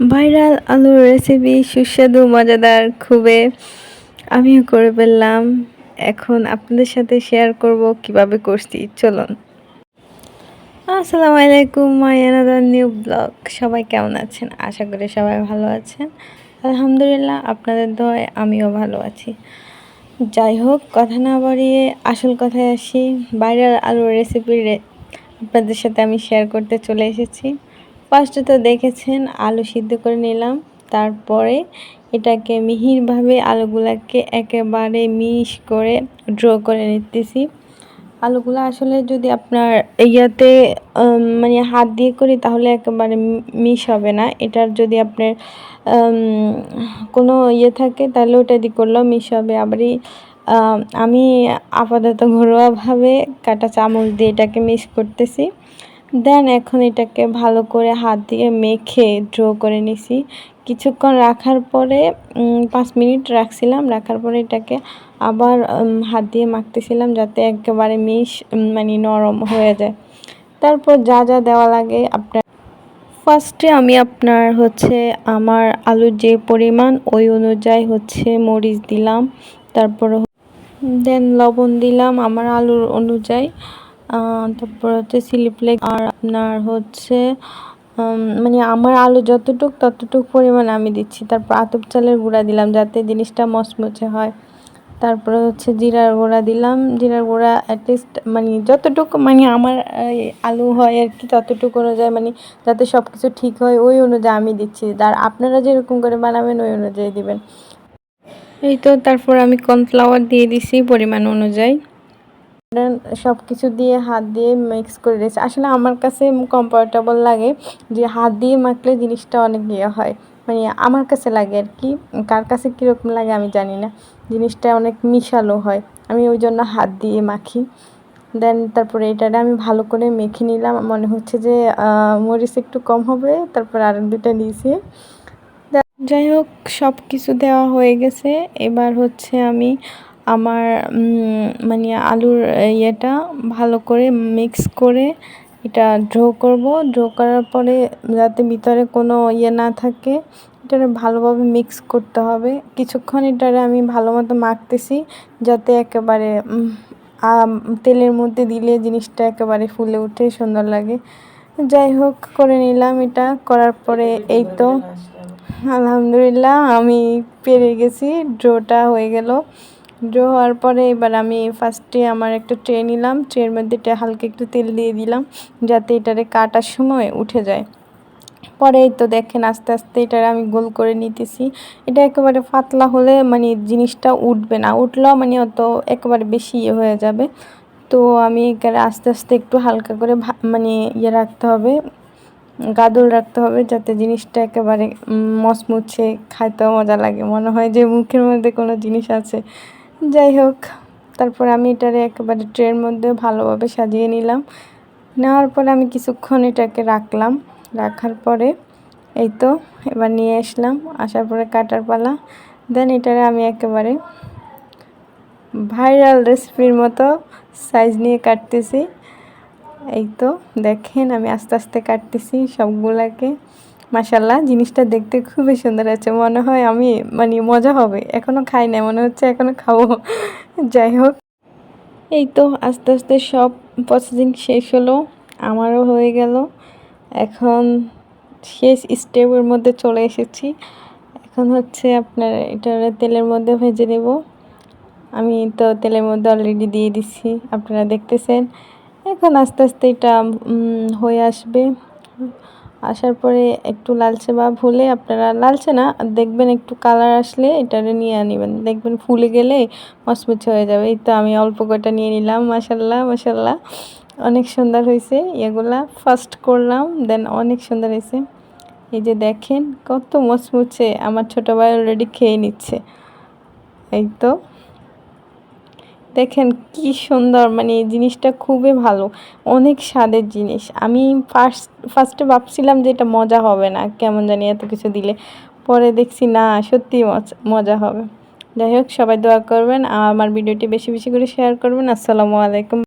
Viral আলুর recipe সুস্বাদু, মজাদার, খুবই আমিও করে ফেললাম। এখন আপনাদের সাথে শেয়ার করব কীভাবে করছি, চলুন। আসসালামু আলাইকুম, মাই আনাদার নিউ ব্লগ সবাই কেমন আছেন? আশা করি সবাই ভালো আছেন। আলহামদুলিল্লাহ, আপনাদের দয় আমিও ভালো আছি। যাই হোক, কথা না বাড়িয়ে আসল কথায় আসি। ভাইরাল আলুর রেসিপির আপনাদের সাথে আমি শেয়ার করতে চলে এসেছি। ফার্স্টে তো দেখেছেন, আলু সিদ্ধ করে নিলাম। তারপরে এটাকে মিহিরভাবে আলুগুলাকে একেবারে মিশ করে ড্র করে নিতেছি। আলুগুলো আসলে যদি আপনার ইয়াতে মানে হাত দিয়ে করি তাহলে একেবারে মিশ হবে না। এটার যদি আপনার কোনো ইয়ে থাকে তাহলে ওটা দিয়ে করলেও মিশ হবে। আবারই আমি আপাতত ঘরোয়াভাবে কাটা চামচ দিয়ে এটাকে মিশ করতেছি। দেন এখন এটাকে ভালো করে হাত দিয়ে মেখে ড্র করে নিছি। কিছুক্ষণ রাখার পরে পাঁচ মিনিট রাখছিলাম। রাখার পরে এটাকে আবার হাত দিয়ে মাখতেছিলাম যাতে একেবারে মিশ মানে নরম হয়ে যায়। তারপর যা যা দেওয়া লাগে আপনার ফার্স্টে আমি আপনার হচ্ছে আমার আলুর যে পরিমাণ, ওই অনুযায়ী হচ্ছে মরিচ দিলাম। তারপর দেন লবণ দিলাম আমার আলুর অনুযায়ী। তারপর হচ্ছে চিলি ফ্লেক্স আর আপনার হচ্ছে মানে আমার আলু যতটুক ততটুক পরিমাণ আমি দিচ্ছি। তারপর আতপ চালের গুঁড়া দিলাম যাতে জিনিসটা মচমচে হয়। তারপরে হচ্ছে জিরার গুঁড়া দিলাম। জিরার গুঁড়া অ্যাটলিস্ট মানে যতটুকু মানে আমার আলু হয় আর কি, ততটুকু অনুযায়ী মানে যাতে সব কিছু ঠিক হয়, ওই অনুযায়ী আমি দিচ্ছি। আর আপনারা যেরকম করে বানাবেন, ওই অনুযায়ী দিবেন। এই তো, তারপর আমি কর্নফ্লাওয়ার দিয়ে দিছি পরিমাণ অনুযায়ী। সব কিছু দিয়ে হাত দিয়ে মিক্স করে দিয়েছি আসলে আমার কাছে কমফর্টেবল লাগে যে হাত দিয়ে মাখলে জিনিসটা অনেক ইয়ে হয়। মানে আমার কাছে লাগে আর কি, কার কাছে কীরকম লাগে আমি জানি না। জিনিসটা অনেক মিশালো হয়, আমি ওই জন্য হাত দিয়ে মাখি। দেন তারপরে এটাটা আমি ভালো করে মেখে নিলাম। মনে হচ্ছে যে মরিচ একটু কম হবে, তারপর আর দুটা দিয়েছি যাই হোক সব কিছু দেওয়া হয়ে গেছে। এবার হচ্ছে আমি আমার মানে আলুর ইয়েটা ভালো করে মিক্স করে এটা ড্রো করব। ড্রো করার পরে যাতে ভিতরে কোনো ইয়ে না থাকে এটা ভালোভাবে মিক্স করতে হবে। কিছুক্ষণ এটারে আমি ভালো মতো মাখতেছি যাতে একেবারে তেলের মধ্যে দিলে জিনিসটা একেবারে ফুলে উঠে সুন্দর লাগে। যাই হোক করে নিলাম এটা। করার পরে এই তো। আলহামদুলিল্লাহ আমি পেরে গেছি। ড্রোটা হয়ে গেল। ড্রো হওয়ার পরে এবার আমি ফার্স্টে আমার একটা ট্রে নিলাম। ট্রের মধ্যে এটা হালকা একটু তেল দিয়ে দিলাম, যাতে এটারে কাটার সময় উঠে যায়। পরে তো দেখেন আস্তে আস্তে এটার আমি গোল করে নিতেছি। এটা একেবারে পাতলা হলে মানে জিনিসটা উঠবে না। উঠলেও মানে অত একেবারে বেশি ইয়ে হয়ে যাবে। তো আমি এখানে আস্তে আস্তে একটু হালকা করে মানে ইয়ে রাখতে হবে, গাদল রাখতে হবে, যাতে জিনিসটা একেবারে মচমুচে, খাইতেও মজা লাগে। মনে হয় যে মুখের মধ্যে কোনো জিনিস আছে। যাই হোক, তারপর আমি এটারে একেবারে ট্রের মধ্যে ভালোভাবে সাজিয়ে নিলাম। নেওয়ার পরে আমি কিছুক্ষণ এটাকে রাখলাম। রাখার পরে এই তো, এবার নিয়ে আসলাম, আসার পরে কাটার পালা। দেন এটারে আমি একেবারে ভাইরাল রেসিপির মতো সাইজ নিয়ে কাটতেছি। এই তো, দেখেন আমি আস্তে আস্তে কাটতেছি সবগুলাকে। মাসাল্লাহ জিনিসটা দেখতে খুবই সুন্দর আছে মনে হয় আমি মানে মজা হবে। এখনও খাই না মনে হচ্ছে এখনও খাব। যাই হোক। এই তো আস্তে আস্তে সব প্রসেসিং শেষ হলো, আমারও হয়ে গেল। এখন শেষ স্টেপের মধ্যে চলে এসেছি। এখন হচ্ছে আপনার এটা তেলের মধ্যে ভেজে নেব। আমি তো তেলের মধ্যে অলরেডি দিয়ে দিচ্ছি আপনারা দেখতেছেন। এখন আস্তে আস্তে এটা হয়ে আসবে। আসার পরে একটু লালচে বা হলে আপনারা, লালচে না, দেখবেন একটু কালার আসলে এটারে নিয়ে নেবেন দেখবেন ফুলে গেলে মচমচে হয়ে যাবে। এই তো আমি অল্প কটা নিয়ে নিলাম মাসাল্লাহ মাসাল্লাহ অনেক সুন্দর হয়েছে এগুলা। ফার্স্ট করলাম দেন অনেক সুন্দর হয়েছে এই যে দেখেন, কত মচমুচে আমার ছোটো ভাই অলরেডি খেয়ে নিচ্ছে। এই তো। দেখেন কি সুন্দর মানে জিনিসটা খুবই ভালো। অনেক স্বাদের জিনিস। আমি ফার্স্ট ফার্স্টে ভাবছিলাম যে এটা মজা হবে না, কেমন জানি এত কিছু দিলে। পরে দেখছি না সত্যি মজা হবে। যাই হোক, সবাই দোয়া করবেন, আমার ভিডিওটি বেশি বেশি করে শেয়ার করবেন। আসসালামু আলাইকুম।